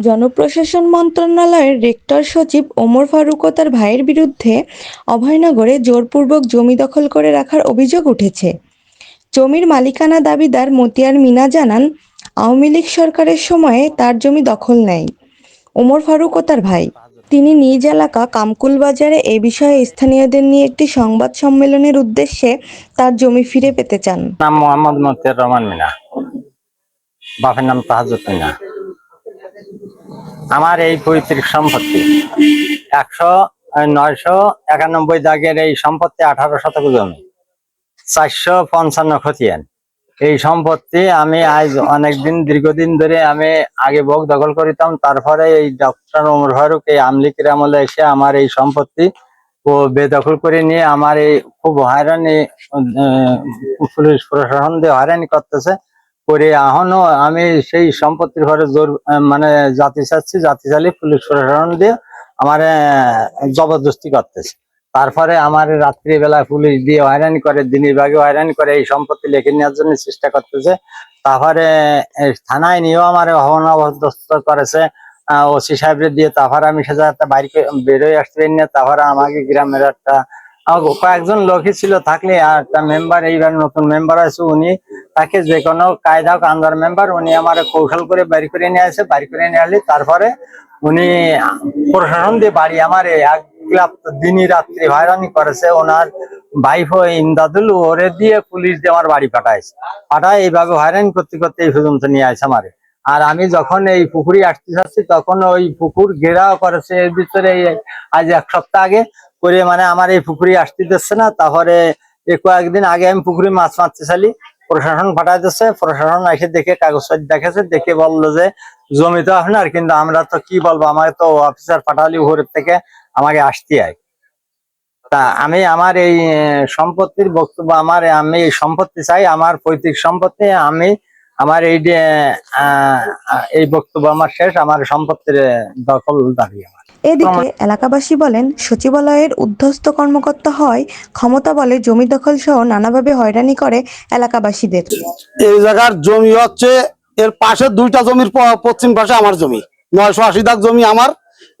জনপ্রশাসন মন্ত্রণালয়ের রেক্টর সচিব ওমর ফারুক ও তার ভাইয়ের বিরুদ্ধে অভয়নগরে জোরপূর্বক জমি দখল করে রাখার অভিযোগ উঠেছে। জমির মালিকানা দাবিদার মতিয়ার মিনা জানান, আওয়ামী লীগ সরকারের সময়ে তার জমি দখল নেয় ওমর ফারুক ও তার ভাই। তিনি নিজ এলাকা কামকুল বাজারে এ বিষয়ে স্থানীয়দের নিয়ে একটি সংবাদ সম্মেলনের উদ্দেশ্যে তার জমি ফিরে পেতে চান। নাম মোহাম্মদ মতিয়ার রহমান মিনা। বাপের নাম তাহাজুদ মিনা। আমার এই পৈতৃক সম্পত্তি। একশো নয়শো একানব্বই দাগের এই সম্পত্তি আঠারো শতক জমি। চারশো পঞ্চান্ন খতিয়ান। এই সম্পত্তি আমি আজ অনেকদিন, দীর্ঘদিন ধরে আমি আগে ভোগ দখল করিতাম, তারপরে এই ডক্টর ওমর ফারুক, এই আমলিকের আমলে এসে আমার এই সম্পত্তি ও বেদখল করে নিয়ে আমার এই খুব হয়রানি পুলিশ প্রশাসন দিয়ে হয়রানি করতেছে। করে এখনও আমি সেই সম্পত্তির ঘরে জোর মানে জাতি চাচ্ছি, জাতি চালিয়ে পুলিশ প্রশাসন দিয়ে আমার জবরদস্তি করতেছে। তারপরে আমার রাত্রিবেলা পুলিশ দিয়ে হয়রানি করে, দিনের ভাগে হয়রানি করে এই সম্পত্তি লিখে নেওয়ার জন্য চেষ্টা করতেছে। তারপরে থানায় নিয়েও আমার অবদস্ত করেছে। ওসি সাহেবের দিয়ে তারপরে আমি সেটা একটা বাইরে বেরোয় আসতে পারি না। তারপরে আমাকে গ্রামের একটা কয়েকজন লোকই ছিল থাকলে আর একটা মেম্বার এইবার নতুন মেম্বার আছে উনি। তাকে যে কোনো কায়দা হোক আন্দার মেম্বার উনি আমার কৌশল করে বাড়ি করে নিয়ে আসে বাড়ি করে নিয়ে আসলে তারপরে উনি প্রশাসন দিয়ে বাড়ি আমার এক ক্লাব দিনই রাত্রি হয়রানি করেছে, ওনার ভাইফ ইমদাদুল ওরে দিয়ে পুলিশ দিয়ে আমার বাড়ি পাঠাইছে। পাঠায় এইভাবে হয়রানি করতে করতে এই পর্যন্ত নিয়ে আসে আমারে। আর আমি যখন এই পুকুরি আসতে যাচ্ছি, তখন ওই পুকুর ঘেরাও করেছে, এর ভিতরে আজ এক সপ্তাহ আগে করে মানে আমার এই পুকুরি আসতে দিচ্ছে না, তারপরে কয়েকদিন আগে আমি পুকুরি মাছ মারতে চালি প্রশাসন পাঠাই দিচ্ছে প্রশাসন এসে দেখে কাগজ দেখেছে দেখে বলল যে জমি তো আপনার, কিন্তু আমরা তো কি বলব, আমাকে তো অফিসার পাঠালি উপরের থেকে, আমাকে আসতে হয় তা আমি আমার এই সম্পত্তির বক্তব্য, আমার, আমি এই সম্পত্তি চাই, আমার পৈতৃক সম্পত্তি, আমি আমার এই এই বক্তব্য আমার শেষ, আমার সম্পত্তির দখল দাবি আমার। এদিকে এলাকাবাসী বলেন সচিবালয়ের উদ্ধস্ত কর্মকর্তা হয় ক্ষমতা বলে জমি দখল সহ নানাভাবে হয়রানি করে এলাকাবাসীদের। এই জায়গার জমি হচ্ছে এর পাশে দুইটা জমির পশ্চিম পাশে আমার জমি। নয়শো আশি দাগ জমি আমার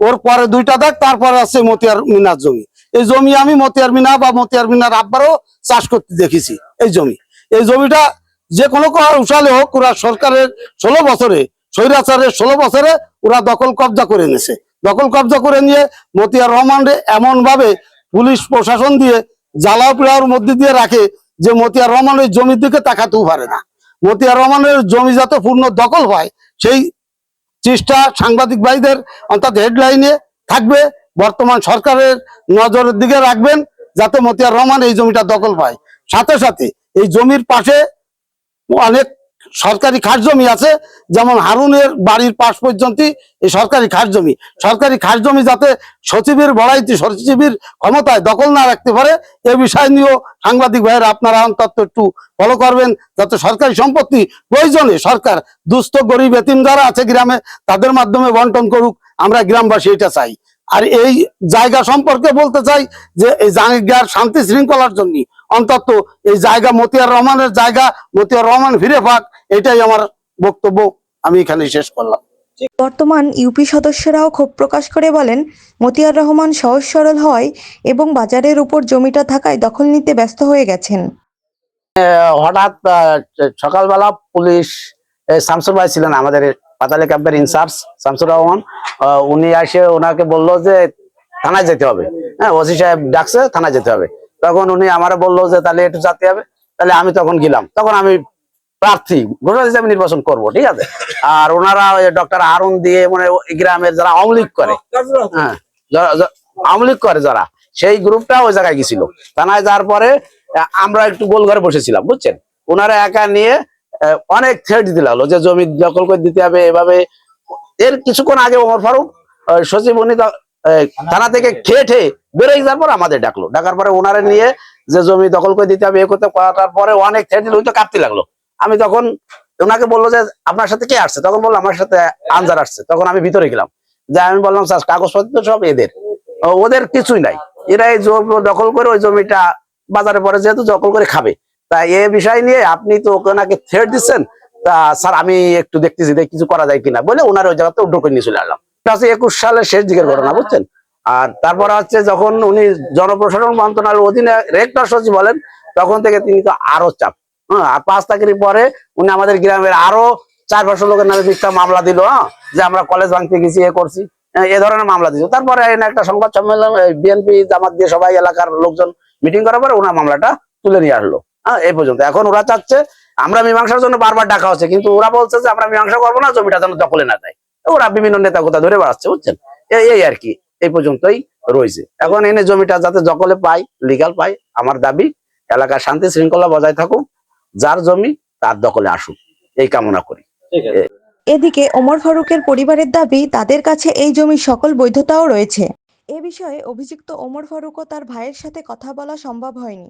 ওর পরে দুইটা দাগ তারপরে আছে মতিয়ার মিনার জমি। এই জমি আমি মতিয়ার মিনা বা মতিয়ার মিনার আব্বারও চাষ করতে দেখেছি এই জমি। এই জমিটা যে কোনো উসালে হোক ওরা সরকারের ষোলো বছরে স্বৈরাচারের ষোলো বছরে ওরা দখল কবজা করে নিয়েছে দখল কবজা করে নিয়ে মতিয়ার রহমান এমন ভাবে পুলিশ প্রশাসন দিয়ে জ্বালা পিড়ার মধ্যে দিয়ে রাখে যে মতিয়া রহমান ওই জমির দিকে তাকাতেও পারে না। মতিয়া রহমানের জমি যাতে পূর্ণ দখল হয়, সেই চেষ্টা সাংবাদিক ভাইদের অর্থাৎ হেডলাইনে থাকবে। বর্তমান সরকারের নজরের দিকে রাখবেন যাতে মতিয়ার রহমান এই জমিটা দখল পায়। সাথে সাথে এই জমির পাশে অনেক সরকারি খাস জমি আছে, যেমন হারুনের বাড়ির পাশ পর্যন্ত এই সরকারি খাস জমি সরকারি খাস জমি যাতে সচিবের বড়াইতে, সচিবের ক্ষমতায় দখল না রাখতে পারে, এ বিষয় নিয়েও সাংবাদিক ভাইয়েরা আপনারা অন্তত একটু ফলো করবেন, যাতে সরকারি সম্পত্তি প্রয়োজনে সরকার দুস্থ, গরিব এতিম যারা আছে গ্রামে, তাদের মাধ্যমে বন্টন করুক, আমরা গ্রামবাসী এটা চাই। আর এই জায়গা সম্পর্কে বলতে চাই যে এই জায়গার শান্তি শৃঙ্খলার জন্য অন্তত এই জায়গা মতিয়ার রহমানের জায়গা মতিয়ার রহমান ফিরে পাক এটাই আমার বক্তব্য। আমি এখানে শেষ করলাম। বর্তমান ইউপি সদস্যরাও ক্ষোভ প্রকাশ করে বলেন মতিয়ার রহমান সহজ সরল হয় এবং বাজারের উপর জমিটা থাকায় দখল নিতে ব্যস্ত হয়ে গেছেন। হঠাৎ সকালবেলা পুলিশ শামসুর ভাই ছিলেন আমাদের পাতালি ক্যাম্পের ইনচার্জ শামসুর রহমান। আহ, উনি এসে ওনাকে বলল যে থানায় যেতে হবে। হ্যাঁ ওসি সাহেব ডাকছে থানায় যেতে হবে। তখন উনি আমারে বলল যে, তাহলে একটু যেতে হবে। তাহলে আমি তখন গেলাম। তখন আমি প্রার্থী, ঘোষণা হিসাবে নির্বাচন করব, ঠিক আছে? আর ওনারা ডক্টর আরুন দিয়ে মানে ওই গ্রামের যারা আওয়ামী করে হ্যাঁ আওয়ামী করে যারা, সেই গ্রুপটা ওই জায়গায় গেছিল। থানায় যাওয়ার পরে আমরা একটু গোল ঘরে বসেছিলাম, বুঝছেন? ওনারা একা নিয়ে অনেক থ্রেট দিতে লাগল যে, জমি দখল করে দিতে হবে, এভাবে। এর কিছুক্ষণ আগে ওমর ফারুক সচিব, উনি থানা থেকে খেয়ে ঠেয়ে বেরোয় যাওয়ার পর আমাদের ডাকলো। ডাকার পরে ওনারে নিয়ে যে জমি দখল করে দিতে হবে, এ করতে করার পরে অনেক থ্রেট দিল তো কাঁপতে লাগল। আমি তখন ওনাকে বলল যে, আপনার সাথে কে আসছে? তখন বলল, আমার সাথে আনজার আসছে। তখন আমি ভিতরে গেলাম। যে আমি বললাম, স্যার, কাগজপত্র সব এদের। ওদের কিছুই নাই। এরা এই জমি দখল করে ওই জমিটা বাজারে পরে যেহেতু দখল করে খাবে। তা এ বিষয় নিয়ে আপনি তো ওনাকে থ্রেট দিচ্ছেন। তা স্যার, আমি একটু দেখতেছি কিছু করা যায় কিনা বলে ওনার ওই জায়গাতে উদ্যোগ করে নিয়ে চলে আসলাম। হচ্ছে একুশ সালের শেষ দিকের ঘটনা বুঝছেন? আর তারপরে হচ্ছে যখন উনি জনপ্রশাসন মন্ত্রণালয়ের অধীনে রেক্টর সচিব বলেন তখন থেকে তিনি তো আরও চাপ। হ্যাঁ আর পাঁচ তারিখের পরে উনি আমাদের গ্রামের আরও চার পাঁচশো লোকের নামে মিথ্যা মামলা দিল হ্যাঁ যে আমরা কলেজ ভাঙতে গেছি এ করছি হ্যাঁ, এ ধরনের মামলা দিল। তারপরে একটা সংবাদ সম্মেলন বিএনপি জামাত দিয়ে সবাই এলাকার লোকজন মিটিং করার পরে ওনার মামলাটা তুলে নিয়ে আসলো হ্যাঁ এই পর্যন্ত। এখন ওরা চাচ্ছে আমরা মীমাংসার জন্য বারবার ডাকা হচ্ছে কিন্তু ওরা বলছে যে আমরা মীমাংসা করব না জমিটা যেন দখলে না দেয় ওরা বিভিন্ন নেতা কোথা ধরে বেড়াচ্ছে বুঝছেন? এই আর কি এই পর্যন্তই রয়েছে। এখন এনে জমিটা যাতে দখলে পাই লিগাল পাই আমার দাবি এলাকার শান্তি শৃঙ্খলা বজায় থাকুক যার জমি তার দখলে আসুক এই কামনা করি। এদিকে ওমর ফারুকের পরিবারের দাবি তাদের কাছে এই জমির সকল বৈধতাও রয়েছে। এ বিষয়ে অভিযুক্ত ওমর ফারুক ও তার ভাইয়ের সাথে কথা বলা সম্ভব হয়নি।